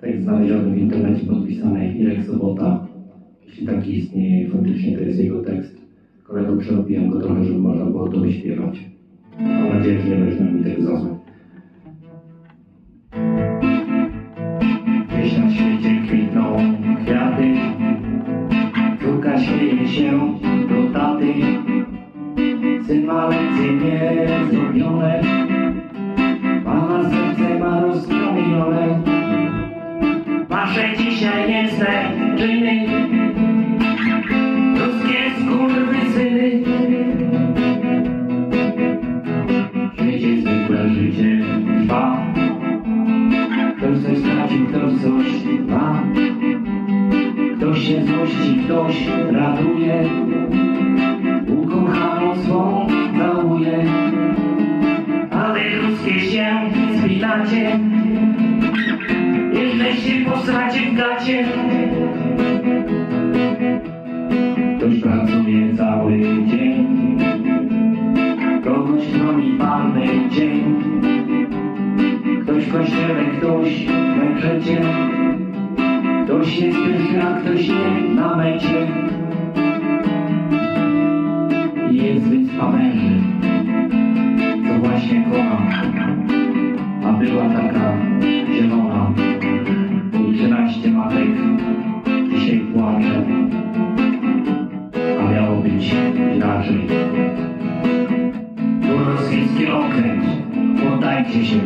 tekst znaleziony w internecie podpisany Irek Sobota. Jeśli taki istnieje, faktycznie to jest jego tekst. Kolego przerobiłem go trochę, żeby można było to wyśpiewać. Mam nadzieję, że nie weźmie mi tego za na się do taty Syn ma lekcje niezrobione Wasze dzisiaj niestety czyny Ruskie skurwysyny Życie zwykłe życie trwa. Ktoś coś stracił, ktoś coś ma. Ktoś się złości, ktoś raduje Ukochaną swą całuje. Ale ludzkie się spinacie Jeszcze się w gacie. Ktoś pracuje cały dzień. Kogoś chroni panny dzień. Ktoś w kościele, ktoś w meczecie Ktoś jest pyszny, a ktoś nie na mecie. Jest wyspa męży Co właśnie kocham A była taka zielona być inaczej Tu rosyjski okręt. Poddajcie się